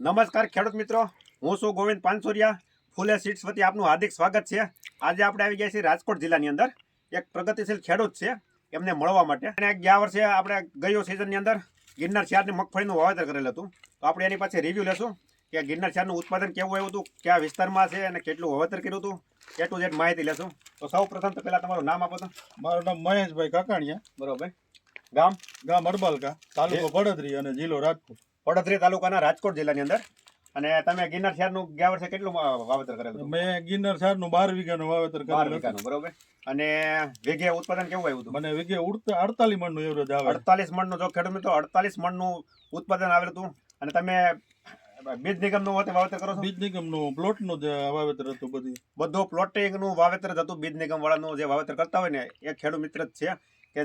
નમસ્કાર ખેડૂત મિત્રો. હું છું ગોવિંદ પાનસુરિયા. ફૂલે સીડ્સ વતી આપનું હાર્દિક સ્વાગત છે. આજે આપણે આવી ગયા છીએ રાજકોટ જિલ્લાની અંદર. એક પ્રગતિશીલ ખેડૂત છે એમને મળવા માટે. અને ગયા વર્ષે આપણે ગયો સિઝનની અંદર ગિરનાર ચારની મગફળીનું વાવેતર કરેલું હતું. તો આપણે એની પાસે રિવ્યૂ લેશું કે ગિરનાર ચારનું ઉત્પાદન કેવું આવ્યું હતું કયા વિસ્તારમાં છે અને કેટલું વાવેતર કર્યું હતું એ ટુ ઝેડ માહિતી લેશું. તો સૌ પ્રથમ તો પહેલાં તમારું નામ આપો તો. મારું નામ મહેશભાઈ કાકાણીયા. બરોબર. ગામ? ગામ અડબાલકા તાલુકો પડદરી અને જિલ્લો રાજકોટ. પડદરી તાલુકાના રાજકોટ જિલ્લાની અંદર. અને તમે ગિરનાર ચારનું ગયા વર્ષે કેટલું વાવેતર કરેલું મેં ગિરનાર સારનું બાર વીઘાનું વાવેતર કરેલું બરોબર. અને વીઘે ઉત્પાદન કેવું આવ્યું હતું? મને વીઘે ઉડતા અડતાલીસ મણનું એવરેજ આવે. અડતાલીસ મણનું જો ખેડૂત મિત્રો અડતાલીસ મણનું ઉત્પાદન આવેલું હતું. અને તમે બીજ નિગમનું વાવેતર કરો છો? બીજ નિગમનું પ્લોટનું જે વાવેતર હતું બધું. બધું પ્લોટિંગનું વાવેતર જ હતું. બીજ નિગમ વાળાનું જે વાવેતર કરતા હોય ને એ ખેડૂત મિત્ર જ છે. કે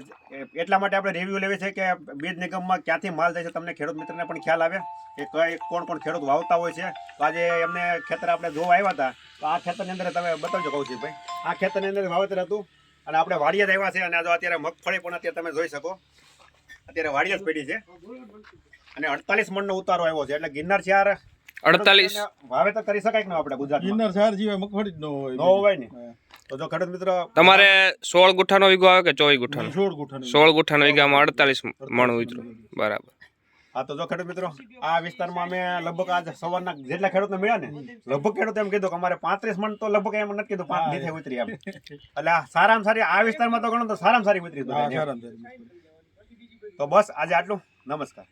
એટલા માટે આપણે રિવ્યુ લેવી છે કે બીજ નિગમમાં ક્યાંથી માલ જાય છે તમને ખેડૂત મિત્રને પણ ખ્યાલ આવે કે કઈ કોણ કોણ ખેડૂત વાવતા હોય છે. તો આજે એમને ખેતર આપણે જોવા આવ્યા હતા તો આ ખેતરની અંદર તમે બતાવજો કૌશિકભાઈ આ ખેતરની અંદર વાવેતર હતું અને આપણે વાડિયા જ આવ્યા છે અને આજે અત્યારે મગફળી પણ અત્યારે તમે જોઈ શકો. અત્યારે વાડિયા જ પેઢી છે. અને અડતાલીસ મણનો ઉતારો આવ્યો છે એટલે ગિરનાર ચાર અડતાલીસ. વાવેતર કરી શકાય કે ન આપણે ગુજરાત ગિરનાર સાર જીવે મગફળી જ ન હોય. ન હોય ને. તો જો ખેડૂત મિત્રો તમારે સોળ ગુઠાનો વીઘો આવે કે ચોવીસ ગુઠાનો? સોળ ગુઠાનો સોળ ગુઠાનો વીઘામાં અડતાલીસ મણ ઉતરું. બરાબર. હા તો જો ખેડૂત મિત્રો આ વિસ્તારમાં અમે લગભગ આજ સવારના જેટલા ખેડૂતને મળ્યા ને લગભગ ખેડૂત એમ કીધું કે અમારે પાંત્રીસ મણ તો લગભગ એમ નથી કીધું પાંચ નીચે ઉતરી એમ. એટલે આ સારામાં સારી આ વિસ્તારમાં તો ગણો તો સારામાં સારી ઉતરી. તો બસ આજે આટલું. નમસ્કાર.